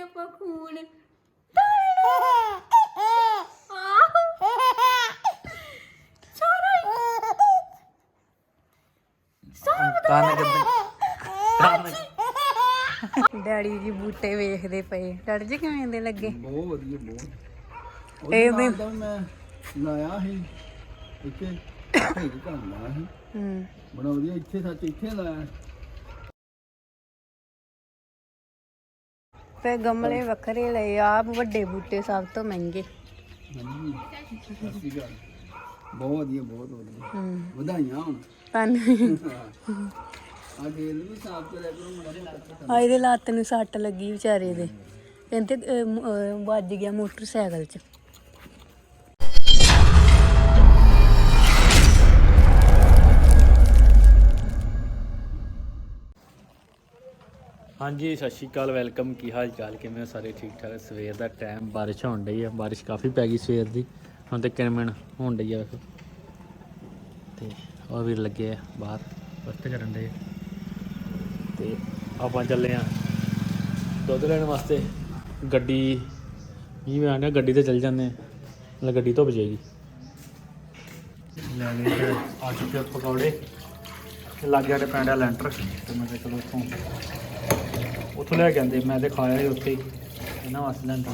ਆਪਾਂ ਖੂਨ ਕੰਨ ਡੈਡੀ ਜੀ ਬੂਟੇ ਵੇਖਦੇ ਪਏ। ਡੜ ਜੀ ਕਿਵੇਂ ਦੇ ਲੱਗੇ? ਬਹੁਤ ਵਧੀਆ ਬਹੁਤ। ਇਹ ਵੀ- ਮੈਂ ਲਾਇਆ ਸੀ ਇੱਥੇ ਘਰ ਲਾਇਆ ਸੀ। ਹੂੰ। ਬੜਾ ਵਧੀਆ ਇੱਥੇ ਸੱਚ ਇੱਥੇ ਲਾਇਆ। ਤੇ ਗਮਲੇ ਵੱਖਰੇ ਲਏ ਆ ਵੱਡੇ ਬੂਟੇ ਸਭ ਤੋਂ ਮਹਿੰਗੇ। ਹਾਂਜੀ ਸਤਿ ਸ਼੍ਰੀ ਅਕਾਲ ਬਹੁਤ ਵਧੀਆ ਬਹੁਤ ਵਧੀਆ। ਵਧਾਈਆਂ ਹੁਣ। ਤੁਹਾਨੂੰ ਆ ਗੇਲ ਵੀ ਸਾਫ਼ ਕਰਿਆ ਕਰੋ ਮੜਾ ਮੋਟਾ ਆ ਇਹਦੇ ਲੱਤ ਨੂੰ ਸੱਟ ਲੱਗੀ ਵਿਚਾਰੇ ਦੇ। ਕਹਿੰਦੇ ਅਹ, ਮ- ਅਹ, ਵੱਜ ਗਿਆ ਮੋਟਰਸਾਈਕਲ 'ਚ। ਹਾਂਜੀ, ਸਤਿ ਸ਼੍ਰੀ ਅਕਾਲ, ਵੈਲਕਮ। ਕੀ ਹਾਲ ਚਾਲ ਕਿਵੇਂ ਹੋ ਸਾਰੇ? ਠੀਕ ਠਾਕ ਸਵੇਰ ਦਾ ਟਾਈਮ, ਬਾਰਿਸ਼ ਹੋਣ ਡਈ ਆ। ਬਾਰਿਸ਼ ਕਾਫੀ ਪੈ ਗਈ ਸਵੇਰ ਦੀ। ਹੁਣ ਤੇ ਕਿਣਮਣ ਹੋਣ ਡਈ ਆ। ਵੇਖੋ ਤੇ ਉਹ ਵੀਰ ਲੱਗੇ ਆ ਬਾਹਰ ਵਸਤ ਕਰਨ ਦੇ। ਤੇ ਆਪਾਂ ਚੱਲੇ ਆ ਦੁੱਧ ਲੈਣ ਵਾਸਤੇ। ਗੱਡੀ ਮੀਂਹ ਆਂਦਾ ਗੱਡੀ ਤੇ ਚੱਲ ਜਾਂਦੇ ਆ। ਮਤਲਬ ਗੱਡੀ ਧੁੱਪ ਜਾਏਗੀ। ਲੈ ਗਏ ਤੇ ਆ ਚੁੱਕੇ ਪਕੌੜੇ। ਲੱਗ ਗਿਆ ਤੇ ਪੈਂਡਾ ਲੈਂਟਰ। ਤੇ ਮੈਂ ਕਿਹਾ ਚਲੋ ਉੱਥੋਂ ਉੱਥੋਂ ਲੈ ਕੇ ਆਂਦੇ ਮੈਂ ਤੇ ਖਾਇਆ ਸੀ ਉੱਥੇ ਹੀ। ਇਹਨਾਂ ਵਾਸਤੇ ਲੈਂਦਾ।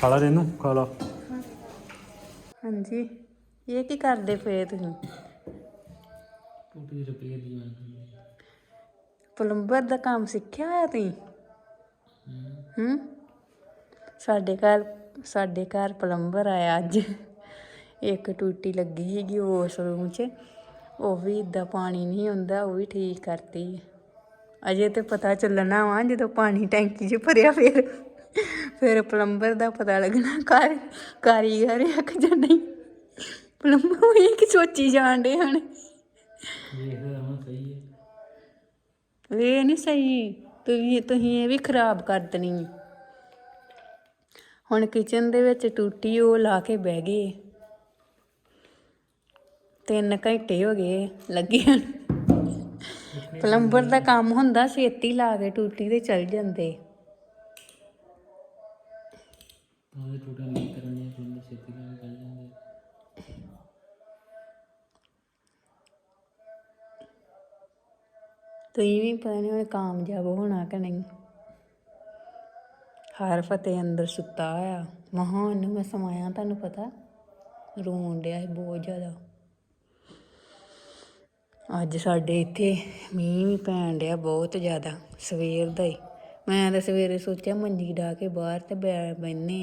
ਖਾ ਲਾ ਇਹਨੂੰ ਖਾ ਲਾ। ਹਾਂਜੀ। ਇਹ ਕੀ ਕਰਦੇ ਪਏ ਤੁਸੀਂ? ਟੂਟੀ ਰੁਪਏ ਦੀ ਪਲੰਬਰ ਦਾ ਕੰਮ ਸਿੱਖਿਆ ਹੋਇਆ ਤੁਸੀਂ? ਹੂੰ। ਸਾਡੇ ਘਰ ਸਾਡੇ ਘਰ ਪਲੰਬਰ ਆਇਆ ਅੱਜ। ਇੱਕ ਟੂਟੀ ਲੱਗੀ ਸੀਗੀ ਉਸ ਰੂਮ 'ਚ। ਉਹ ਵੀ ਇਦਾਂ ਪਾਣੀ ਨਹੀਂ ਹੁੰਦਾ ਉਹ ਵੀ ਠੀਕ ਕਰਤੀ। ਅਜੇ ਤੇ ਪਤਾ ਚੱਲਣਾ ਵਾ ਜਦੋਂ ਪਾਣੀ ਟੈਂਕੀ 'ਚ ਭਰਿਆ ਫਿਰ ਫਿਰ ਪਲੰਬਰ ਦਾ ਪਤਾ ਲੱਗਣਾ ਕਾਰ ਕਾਰੀਗਰ ਆ ਕਿ ਜਾਂ ਨਹੀਂ ਪਲੰਬਰ ਇਹ ਕੀ ਸੋਚੀ ਜਾਣਦੇ ਹਨ ਦੇਖਦਾ ਹਾਂ ਸਹੀ ਹੈ ਇਹ ਨਹੀਂ ਸਹੀ ਤੁਸੀਂ ਤੁਸੀਂ ਇਹ ਵੀ ਖਰਾਬ ਕਰ ਦੇਣੀ। ਹੁਣ ਕਿਚਨ ਦੇ ਵਿੱਚ ਟੂਟੀ ਉਹ ਲਾ ਕੇ ਬਹਿ ਗਏ ਤਿੰਨ ਘੰਟੇ ਹੋ ਗਏ ਲੱਗੇ ਪਲੰਬਰ ਦਾ ਕੰਮ ਹੁੰਦਾ ਛੇਤੀ ਲਾ ਕੇ ਟੂਟੀ ਤੇ ਚਲ ਜਾਂਦੇ। ਤਾਂ ਟੂਟਾ ਨਹੀਂ ਕਰਨੀ ਜਿੰਨੀ ਛੇਤੀ ਨਾਲ ਕਰ ਜਾਂਦੇ। ਤੁਸੀਂ ਵੀ ਪਤਾ ਨਹੀਂ ਹੁਣ ਕਾਮਯਾਬ ਹੋਣਾ ਕਿ ਨਹੀਂ। ਹਰ ਫਤਿਹ ਅੰਦਰ ਸੁੱਤਾ ਆ ਮਹਾਨ ਨੂੰ ਮੈਂ ਸਮਾਇਆ ਤੁਹਾਨੂੰ ਪਤਾ। ਰੋਣ ਡਿਆ ਸੀ ਬਹੁਤ ਜ਼ਿਆਦਾ। ਅੱਜ ਸਾਡੇ ਇੱਥੇ ਮੀਂਹ ਵੀ ਪੈਣ ਡਿਆ ਬਹੁਤ ਜ਼ਿਆਦਾ ਸਵੇਰ ਦਾ ਹੀ। ਮੈਂ ਤਾਂ ਸਵੇਰੇ ਸੋਚਿਆ ਮੰਜੀ ਢਾ ਕੇ ਬਾਹਰ ਤੇ ਬੈ ਬੈਨੇ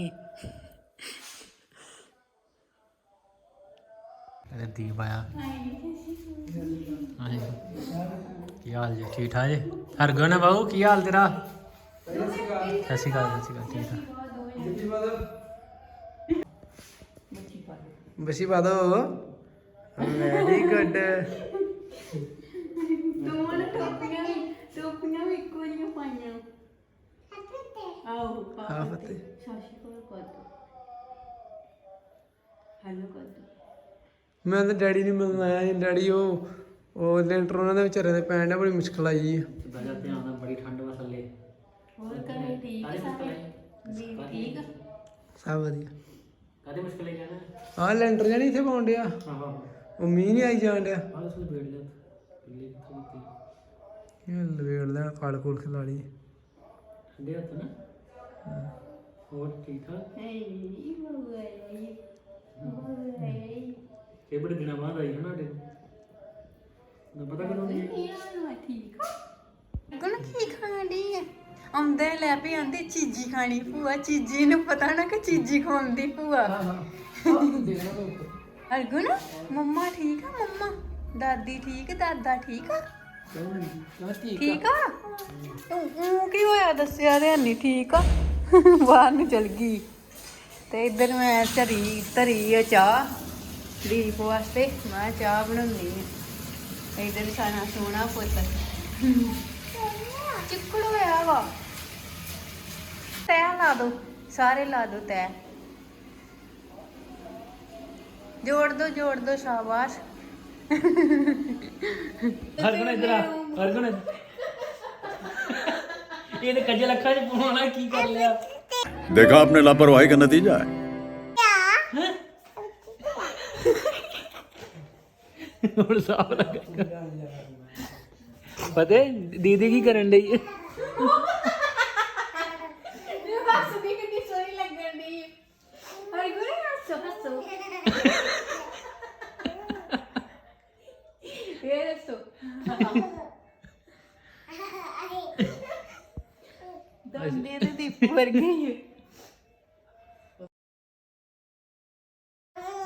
ਇਹਦੇ ਦੀਪ ਆਇਆ। ਹਾਂਜੀ ਕੀ ਹਾਲ ਜੀ? ਠੀਕ ਠਾਕ ਜੀ? ਹਰਗੁਣ ਬਾਬੂ ਕੀ ਹਾਲ ਤੇਰਾ? ਸਤਿ ਸ਼੍ਰੀ ਅਕਾਲ ਸਤਿ ਸ਼੍ਰੀ ਅਕਾਲ ਠੀਕ ਠਾਕ। ਬਸੀ ਪਾ ਦੋ। ਵੈਰੀ ਗੁੱਡ ਦੋਵਾਂ ਟੋਪੀਆਂ ਵੀ ਟੋਪੀਆਂ ਵੀ ਇੱਕੋ ਜਿਹੀਆਂ ਪਾਈਆਂ। ਆਓ ਆ ਫਤੇ ਸਾਸ਼ੀ ਕੋਲ ਦੋ ਹੈਲੋ ਦੋ ਮੈਂ ਤਾਂ ਡੈਡੀ ਨੂੰ ਮਿਲਣ ਆਇਆ ਸੀ। ਡੈਡੀ ਉਹ ਉਹ ਲੈਂਟਰ ਉਹਨਾਂ ਦੇ ਵਿਚਾਰੇ ਦੇ ਪੈਣ ਦਾ ਬੜੀ ਮੁਸ਼ਕਲ ਆਈ ਹੈ ਬਜਾ ਧਿਆਨ ਨਾਲ ਬੜੀ ਠੰਡ ਵਾ ਥੱਲੇ। ਹੋਰ ਕਰੇ ਠੀਕ ਆ ਸਾਰੇ? ਵੀ ਠੀਕ? ਆ ਸਭ ਵਧੀਆ। ਕਾਦੀ ਮੁਸ਼ਕਲ ਹੈ ਕਹਿੰਦਾ ਆਹ ਲੈਂਟਰ ਜਣੀ ਇੱਥੇ ਪਾਉਣ ਡਿਆ। ਹਾਂ ਹਾਂ ਉਹ ਮੀਂਹ ਨਹੀਂ ਆਈ ਜਾਣ ਡਿਆ? ਆਹ ਉਸ ਨੂੰ ਵੇੜ ਲਿਆ ਪਿੱਲੇ ਕਿੱਥੋਂ ਦਿੱਤੀ ਇਹ ਲਵੇੜ ਲੈਣ ਫਲ ਫੁਲ ਖਿਲਾ ਲਈ ਠੰਡੇ ਹੱਥ ਨਾ। ਹੋਰ ਠੀਕ ਠਾਕ? ਹੇ। ਇਹ ਬੜੇ ਦਿਨਾਂ ਬਾਅਦ ਆਈ ਹੈ ਨਾ ਨਾ ਪਤਾ ਕਿਦੋਂ ਦੀ ਠੀਕ ਗੁਣ ਕੀ ਖਾਣੀ ਹੈ ਆਉਂਦੇ ਲੈ ਵੀ ਆਂਦੀ ਚੀਜੀ ਖਾਣੀ ਭੂਆ। ਚੀਜੀ ਨੂੰ ਪਤਾ ਨਾ ਕਿ ਚੀਜੀ ਖਵਾਉਂਦੀ ਭੂਆ। ਅਰਗੁਣ ਮੰਮਾ ਠੀਕ ਆ? ਮੰਮਾ ਦਾਦੀ ਠੀਕ ਦਾਦਾ ਠੀਕ ਆ? ਠੀਕ ਆ? ਤੂੰ ਊਂ ਕੀ ਹੋਇਆ? ਦੱਸਿਆ ਤੇ ਨਹੀਂ ਠੀਕ ਆ? ਬਾਹਰ ਨੂੰ ਚਲ ਗਈ। ਤੇ ਇੱਧਰ ਮੈਂ ਧਰੀ ਧਰੀ ਆ ਚਾਹ ਦੀਪ ਵਾਸਤੇ। ਮੈਂ ਚਾਹ ਬਣਾਉਣੀ ਹੈ ਇੱਧਰ ਸਾਨਾ ਸੋਹਣਾ ਪੁੱਤ। ਚਿੱਕੜ ਹੋਇਆ ਵਾ। ਤੈ ਲਾ ਦੋ ਸਾਰੇ ਲਾ ਦੋ ਤੈ ਜੋੜ ਦੋ ਜੋੜ ਦੋ ਸ਼ਾਬਾਸ਼ ਹਰਗੁਣ ਇੱਧਰ ਆ ਹਰਗੁਣ ਇਹ ਤੇ ਕੱਜੇ ਲੱਖਾਂ ਚ ਪਾਉਣਾ ਕੀ ਕਰ ਲਿਆ देखा आपने लापरवाही का नतीजा है ਹੁਣ ਸਾਫ ਲੱਗਾ ਪਤਾ ਹੈ, ਦੀਦੀ ਕੀ ਕਰਨ ਡਈ ਹੀ।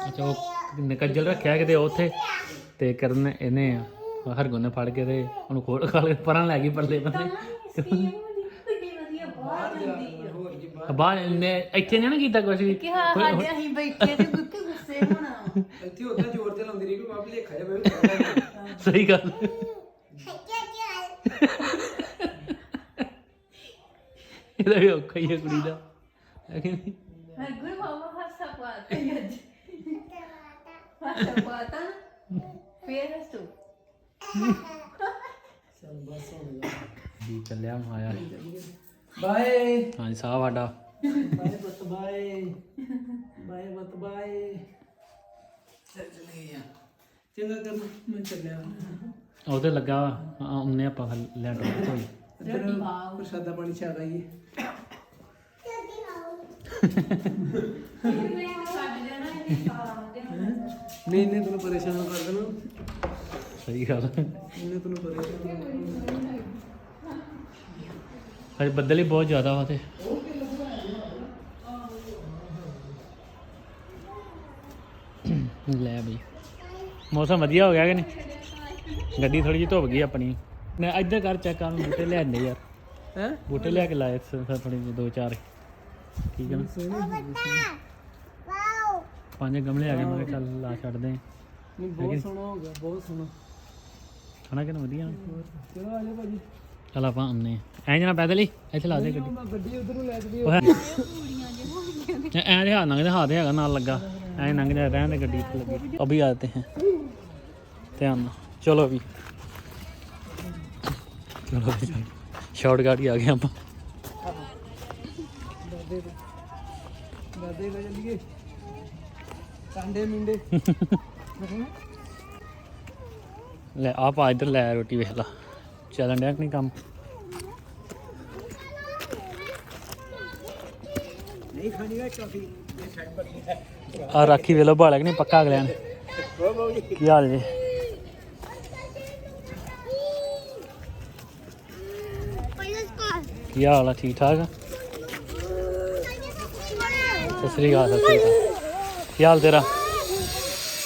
ਅੱਛਾ ਉਹ ਕੱਜਲ ਰੱਖਿਆ ਕਿਤੇ ਉੱਥੇ ਤੇ ਕਰਨ ਇਹਨੇ ਹਰਗੁਣ ਨੇ ਫੜ ਕੇ ਤੇ ਉਹਨੂੰ ਖੋਲ ਖਾਲ ਕੇ ਪਰਾਂ ਲੈ ਗਈ ਪਰਲੇ ਬੰਨੇ ਸਕੀਮ ਦੀ ਕਿੰਨੀ ਵਧੀਆ ਬਾਹਰ ਜਾਂਦੀ ਆ। ਬਾਹਰ ਨੇ ਇੱਥੇ ਨੀ ਨਾ ਕੀਤਾ ਕੁਝ ਵੀ। ਕਿ ਹਾਂ ਸਾਡੇ ਅਸੀਂ ਬੈਠੇ ਤੇ ਗੁੱਕੇ ਗੁੱਸੇ ਹੋਣਾ। ਇੱਥੇ ਉਦਾਂ ਜ਼ੋਰ ਤੇ ਲਾਉਂਦੀ ਰਹੀ ਕਿ ਬਾਪ ਲੇਖਾ ਜਾਵੇ ਸਹੀ ਗੱਲ। ਇਹਦਾ ਵੀ ਔਖਾ ਹੀ ਹੈ ਕੁੜੀ ਦਾ। ਹੈ ਕਿ ਨਹੀਂ? ਹਰ ਗੁਰੇ ਮਾਮਾ ਹੱਸਾ ਪਾਤਾ ਹੀ ਅੱਜ। ਹੱਸਾ ਪਾਤਾ ਫੇਰ ਹੱਸੋ। ਜੀ ਚੱਲਿਆ ਆਇਆ ਬਾਏ। ਹਾਂਜੀ ਸਾਹ ਵਾਡਾ ਬਾਏ ਬਤ ਬਾਏ। ਬਾਏ ਬਤ ਬਾਏ। ਚੱਲ ਚਲੇ ਆ। ਚੰਗਾ ਕਰ ਮੈਂ ਚੱਲਿਆ। ਉਹਦੇ ਲੱਗਾ ਹਾਂ, ਉਹਨੇ ਆਪਾਂ ਲੈਂਡ ਹੋਈ ਰੋਟੀ ਖਾਓ। ਪ੍ਰਸ਼ਾਦਾ ਪਾਣੀ ਛਾ ਗਈ ਨਹੀਂ ਇਹਨੇ ਤੈਨੂੰ ਪਰੇਸ਼ਾਨ ਕਰ ਦੇਣਾ। ਸਹੀ ਗੱਲ ਇਹਨੇ ਤੈਨੂੰ ਪਰੇਸ਼ਾਨ ਅੱਜ ਬੱਦਲ ਹੀ ਬਹੁਤ ਜ਼ਿਆਦਾ ਵਾ ਤੇ। ਲੈ ਬਈ। ਮੌਸਮ ਵਧੀਆ ਹੋ ਗਿਆ ਕਿ ਨਹੀਂ? ਗੱਡੀ ਥੋੜੀ ਜਿਹੀ ਧੁੱਪ ਗਈ ਆਪਣੀ। ਮੈਂ ਇੱਧਰ ਕਰ ਚੈੱਕ ਕਰਨ ਬੂਟੇ ਲਿਆਂਦੇ ਯਾਰ। ਹੈ? ਬੂਟੇ ਲਿਆ ਕੇ ਲਾਏ ਥੋੜੇ ਜਿਹੇ ਦੋ ਚਾਰ ਠੀਕ ਹੈ ਨਾ? ਪੰਜ ਗਮਲੇ ਆ ਗਏ ਮੈਂ ਕਿਹਾ ਚੱਲ ਲਾ ਛੱਡਦੇ ਹਾਂ। ਨਹੀਂ ਬਹੁਤ ਸੋਹਣਾ ਹੋ ਗਿਆ ਬਹੁਤ ਸੋਹਣਾ। ਹਨਾ ਕਿ ਵਧੀਆ? ਚਲੋ ਆ ਜਾ ਭਾਜੀ। ਚੱਲ ਆਪਾਂ ਆਉਂਦੇ ਐ ਜਣਾ ਪੈਦਲ ਹੀ ਇੱਥੇ ਲਾ ਦੇ ਗੱਡੀ। ਮੈਂ ਗੱਡੀ ਉਧਰ ਨੂੰ ਲੈ ਚਲੀ ਉਹ ਹੈ। ਐ ਦੇ ਹੱਥ ਹੱਥ ਹੈਗਾ ਨਾਲ ਲੱਗਾ। ਐ ਨੰਗ ਜਾ ਰਹਿਣ ਦੇ ਗੱਡੀ ਇੱਥੇ ਲੱਗੀ। ਅਭੀ ਆਤੇ ਹੈ। ਧਿਆਨ ਨਾਲ। ਚਲੋ ਵੀ। ਚਲੋ ਵੀ ਸ਼ਾਰਟ ਆ ਗਏ ਆਪਾਂ। ਦਾਦੇ ਦੇ ਦਾਦੇ ਲੈ ਚੱਲੀਏ ਕਾਂਡੇ ਮਿੰਡੇ ਲੈ ਆ ਪਾ ਇੱਧਰ ਲੈ ਰੋਟੀ ਵੇਖ ਲਾ। ਚੱਲਣ ਡਿਆ ਕਿ ਨਹੀਂ ਕੰਮ? ਨਹੀਂ ਖਾਣੀ ਗਾ ਚਾਫੀ ਆ ਰਾਖੀ ਵੇਲੋ ਭਾਲਿਆ ਕਿ ਨਹੀਂ? ਪੱਕਾ ਅਗਲਿਆਂ ਨੇ। ਕੀ ਹਾਲ ਜੀ? ਕੀ ਹਾਲ ਆ ਠੀਕ ਠਾਕ ਸਤਿ ਸ੍ਰੀ ਅਕਾਲ, ਸਤਿ ਸ੍ਰੀ ਅਕਾਲ। ਕੀ ਹਾਲ ਤੇਰਾ?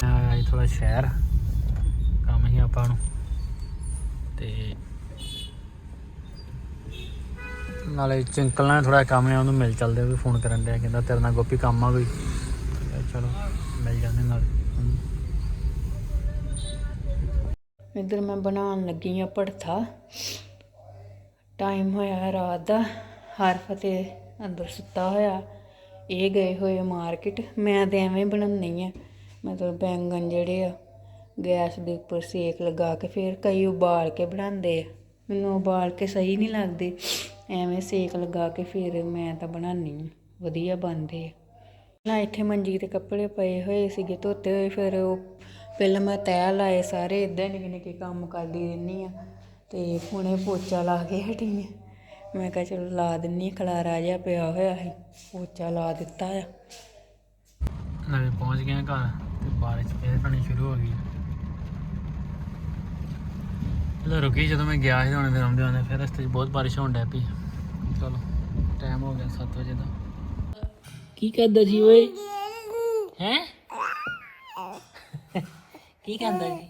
ਆਇਆ ਥੋੜਾ ਸ਼ਹਿਰ, ਕੰਮ ਹੀ ਆਪਾਂ ਨੂੰ। ਤੇ ਨਾਲੇ ਚਿੰਕਲ ਨਾਲ ਥੋੜਾ ਕੰਮ ਹੈ ਉਹਨੂੰ ਮਿਲ ਚੱਲਦੇ ਵੀ ਫੋਨ ਕਰਨ ਡਿਆ, ਕਹਿੰਦਾ ਤੇਰੇ ਨਾਲ ਗੋਪੀ ਕੰਮ ਆ ਕੋਈ। ਚਲੋ, ਮਿਲ ਜਾਂਦੇ ਨਾਲ। ਇੱਧਰ ਮੈਂ ਬਣਾਉਣ ਲੱਗੀ ਆ ਭੜਥਾ। ਟਾਈਮ ਹੋਇਆ ਹੈ ਰਾਤ ਦਾ ਹਰ ਫਤਿਹ ਅੰਦਰ ਸੁੱਤਾ ਹੋਇਆ। ਇਹ ਗਏ ਹੋਏ ਮਾਰਕੀਟ, ਮੈਂ ਤੇ ਐਵੇਂ ਬਣਾਉਣੀ ਆ। ਮਤਲਬ ਬੈਂਗਣ ਜਿਹੜੇ ਆ, ਗੈਸ ਦੇ ਉੱਪਰ ਸੇਕ ਲਗਾ ਕੇ ਫਿਰ ਕਈ ਉਬਾਲ ਕੇ ਬਣਾਉਂਦੇ ਆ। ਮੈਨੂੰ ਉਬਾਲ ਕੇ ਸਹੀ ਨਹੀਂ ਲੱਗਦੇ। ਐਵੇਂ ਸੇਕ ਲਗਾ ਕੇ ਫਿਰ ਮੈਂ ਤਾਂ ਬਣਾਉਣੀ ਆ। ਵਧੀਆ ਬਣਦੇ ਆ। ਨਾ ਇੱਥੇ ਮੰਜੀ ਤੇ ਕੱਪੜੇ ਪਏ ਹੋਏ ਸੀਗੇ, ਧੋਤੇ ਹੋਏ, ਫਿਰ ਉਹ, ਪਹਿਲਾਂ ਮੈਂ ਤੈਅ ਲਾਏ ਸਾਰੇ ਇਦਾਂ ਨਿੱਕੇ ਨਿੱਕੇ ਕੰਮ ਕਰਦੀ ਰਹਿੰਦੀ ਆ। ਤੇ ਹੁਣੇ ਪੋਚਾ ਲਾ ਕੇ ਹਟੀ ਆ। ਮੈਂ ਕਿਹਾ ਚਲੋ ਲਾ ਦਿੰਨੀ ਖਲਾਰਾ ਜਿਹਾ ਪਿਆ ਹੋਇਆ ਸੀ ਪੋਚਾ ਲਾ ਦਿੱਤਾ ਆ। ਨਾਲੇ ਪਹੁੰਚ ਗਏ ਹਾਂ ਘਰ ਤੇ ਬਾਰਿਸ਼ ਫੇਰ ਪੈਣੀ ਸ਼ੁਰੂ ਹੋ ਗਈ। ਪਹਿਲਾਂ ਰੁਕੀ ਜਦੋਂ ਮੈਂ ਗਿਆ ਸੀ ਹੁਣ ਫਿਰ ਆਉਂਦੇ ਆਉਂਦੇ ਫਿਰ ਰਸਤੇ 'ਚ ਬਹੁਤ ਬਾਰਿਸ਼ ਹੋਣ ਡੈ ਪਈ। ਚਲੋ ਟਾਈਮ ਹੋ ਗਿਆ 7 ਵਜੇ ਦਾ। ਕੀ ਕਰਦਾ ਜੀ ਓਏ? ਹੈ? ਕੀ ਕਰਦਾ ਜੀ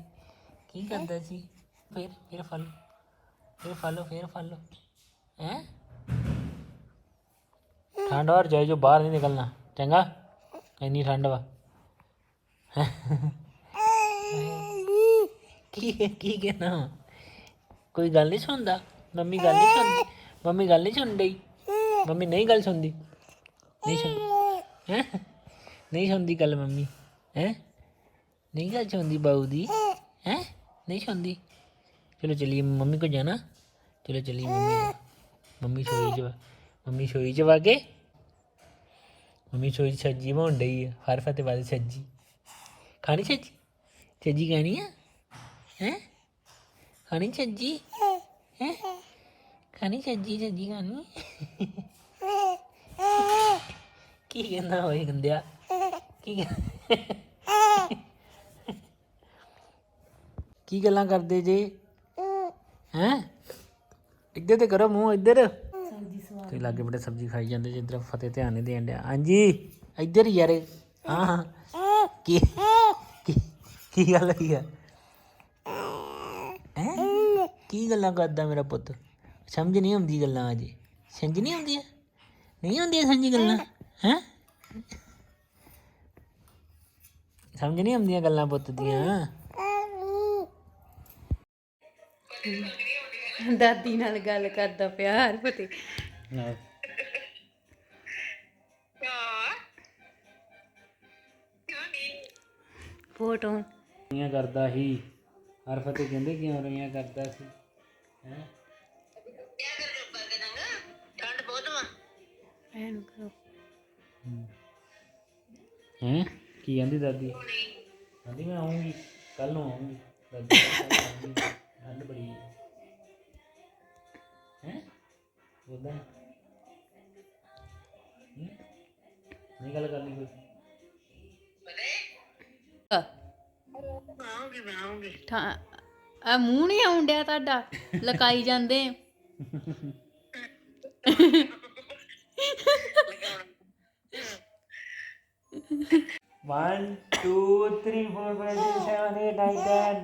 ਕੀ ਕਰਦਾ ਜੀ ਫਿਰ ਫਿਰ ਫਲ ਫੇਰ ਫੜ ਲਓ, ਫੇਰ ਫੜ ਲਓ। ਹੈ? ਠੰਡ ਔਰ ਜਾਈ ਜੋ ਬਾਹਰ ਨਹੀਂ ਨਿਕਲਣਾ। ਚੰਗਾ? ਇੰਨੀ ਠੰਡ ਵਾ। ਕੀ ਕੀ ਕਹਿਣਾ ਕੋਈ ਗੱਲ ਨਹੀਂ ਸੁਣਦਾ। ਮੰਮੀ ਗੱਲ ਨਹੀਂ ਸੁਣਦੀ। ਮੰਮੀ ਗੱਲ ਨਹੀਂ ਸੁਣਦੀ ਮੰਮੀ ਨਹੀਂ ਗੱਲ ਸੁਣਦੀ। ਨਹੀਂ ਸੁਣ ਹੈ? ਨਹੀਂ ਸੁਣਦੀ ਗੱਲ ਮੰਮੀ। ਹੈ? ਨਹੀਂ ਗੱਲ ਸੁਣਦੀ ਬਾਊ ਦੀ। ਹੈ? ਨਹੀਂ ਸੁਣਦੀ। ਚਲੋ ਚਲੀਏ, ਮੰਮੀ ਕੋ ਜਾਣਾ। ਚਲੋ ਚਲੀਏ ਮੰਮੀ ਕੋਲ। ਮੰਮੀ ਸੋਈ ਚ ਵਾ- ਮੰਮੀ ਸੋਈ ਚ ਵਾ ਕੇ ਮੰਮੀ ਸੋਈ ਚ ਸੱਜੀ ਬਣ ਡਈ ਹੈ ਹਰ ਫਤੇ ਬਾਅਦ ਸੱਜੀ ਖਾਣੀ ਸੱਜੀ ਸੱਜੀ ਖਾਣੀ ਆ? ਹੈ? ਖਾਣੀ ਸੱਜੀ ਹੈ? ਸੱਜੀ ਖਾਣੀ? ਕੀ ਕਹਿੰਦਾ ਹੋਏ ਗੰਦਿਆ ਕੀ ਕੀ ਗੱਲਾਂ ਕਰਦੇ ਜੇ? ਹੈਂ? ਇੱਧਰ ਤੇ ਕਰੋ ਮੂੰਹ, ਇੱਧਰ। ਤੁਸੀਂ ਲਾਗੇ ਬੜੇ ਸਬਜ਼ੀ ਖਾਈ ਜਾਂਦੇ ਜੇ ਇੱਧਰ ਫਤਿਹ ਧਿਆਨ ਨਹੀਂ ਦੇਣ ਡਿਆ। ਹਾਂਜੀ, ਇੱਧਰ ਹੀ ਯਾਰ ਹਾਂ ਹਾਂ। ਕੀ, ਕੀ- ਕੀ ਗੱਲ ਹੋਈ ਆ? ਹੈਂ? ਕੀ ਗੱਲਾਂ ਕਰਦਾ ਮੇਰਾ ਪੁੱਤ? ਸਮਝ ਨਹੀਂ ਆਉਂਦੀ ਗੱਲਾਂ ਅਜੇ ਸਮਝ ਨਹੀਂ ਆਉਂਦੀਆਂ ਨਹੀਂ ਆਉਂਦੀਆਂ ਸਮਝ ਗੱਲਾਂ? ਹੈਂ? ਸਮਝ ਨਹੀਂ ਆਉਂਦੀਆਂ ਗੱਲਾਂ ਪੁੱਤ ਦੀਆਂ। ਦਾਦੀ ਨਾਲ ਗੱਲ ਕਰਦਾ ਪਿਆ ਹਰ ਫਤੇ ਫੋਟੋ ਰੋਈਆਂ ਕਰਦਾ ਸੀ। ਹਰ ਫਤਿਹ ਕਹਿੰਦੇ ਕਿਉਂ ਰੋਈਆਂ ਕਰਦਾ ਸੀ? ਹੈ? ਐਨ ਕਰੋ। ਹੈ? ਕੀ ਕਹਿੰਦੀ ਦਾਦੀ? ਕਹਿੰਦੀ ਮੈਂ ਆਉਂਗੀ ਕੱਲ ਨੂੰ ਆਉਂਗੀ ਦਾਦੀ। ਠੰਡ ਬੜੀ ਹੈ ਹੈ ਉਹਦਾ ਨਹੀਂ ਗੱਲ ਕਰਨੀ ਕੋਈ ਠਾ ਆ ਮੂੰਹ ਨਹੀਂ ਆਉਂਦਿਆ ਤੁਹਾਡਾ ਲਕਾਈ ਜਾਂਦੇ One, two, three, four, five, six, seven, eight, nine, ten.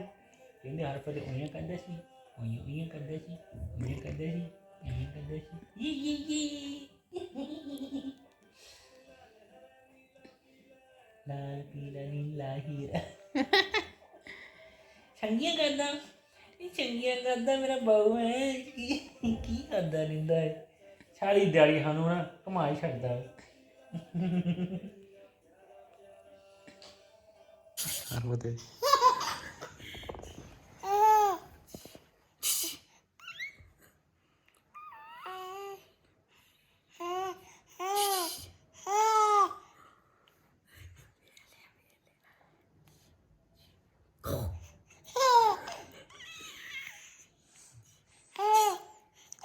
ਕਹਿੰਦੇ ਹਰ ਫਤੇ ਉਹੀਆਂ ਕਰਦਾ ਸੀ ਉਹੀਆਂ ਉਹੀਆਂ ਕਰਦਾ ਸੀ ਉਹੀਆਂ ਕਰਦਾ ਸੀ ਉਹੀਆਂ ਕਰਦਾ ਸੀ। ਯੀ ਯੀ ਯੀ ਲਾਲ, ਪੀਲਾ, ਨੀਲਾ, ਹੀਰਾ। ਚੰਗੀਆਂ ਕਰਦਾ ਇਹ ਚੰਗੀਆਂ ਕਰਦਾ ਮੇਰਾ ਬਾਊ ਹੈ ਕੀ ਕੀ ਕਰਦਾ ਰਹਿੰਦਾ ਹੈ ਸਾਰੀ ਦਿਹਾੜੀ ਸਾਨੂੰ ਨਾ ਕਮਾਈ ਛੱਡਦਾ ਹਰ ਫਤੇ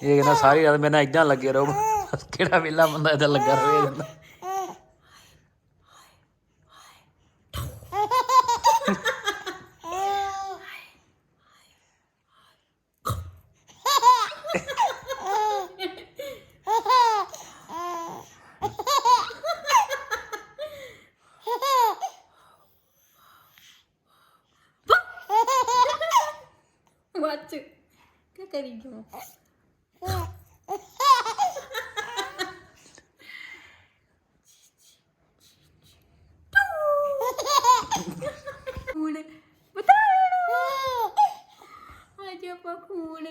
ਇਹ ਕਹਿੰਦਾ ਸਾਰੀ ਰਾਤ ਮੇਰੇ ਨਾਲ ਇਦਾਂ ਲੱਗੇ ਰਹੋ ਕਿਹੜਾ ਵੇਲਾ ਬੰਦਾ ਇਦਾਂ ਲੱਗਾ ਰਹੇ ਜਾਂਦਾ ਵਾਚ ਕੀ ਕਰੀ ਜੋ ਖੂਨ ਬਤਾਣਾ ਅੱਜ ਆਪਾਂ ਖੂਨ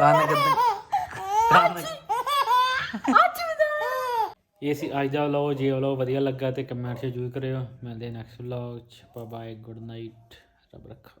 ਕੰਨ ਕਿੱਦਾਂ? ਕੰਨ। ਇਹ ਸੀ ਅੱਜ ਦਾ ਵਲੌਗ ਜੇ ਵਲੌਗ ਵਧੀਆ ਲੱਗਾ ਤੇ ਕਮੈਂਟ 'ਚ ਜ਼ਰੂਰ ਕਰਿਓ। ਮਿਲਦੇ ਨੈਕਸਟ ਵਲੌਗ 'ਚ। ਬਾਏ ਗੁੱਡ ਨਾਈਟ ਰੱਬ ਰੱਖਾ।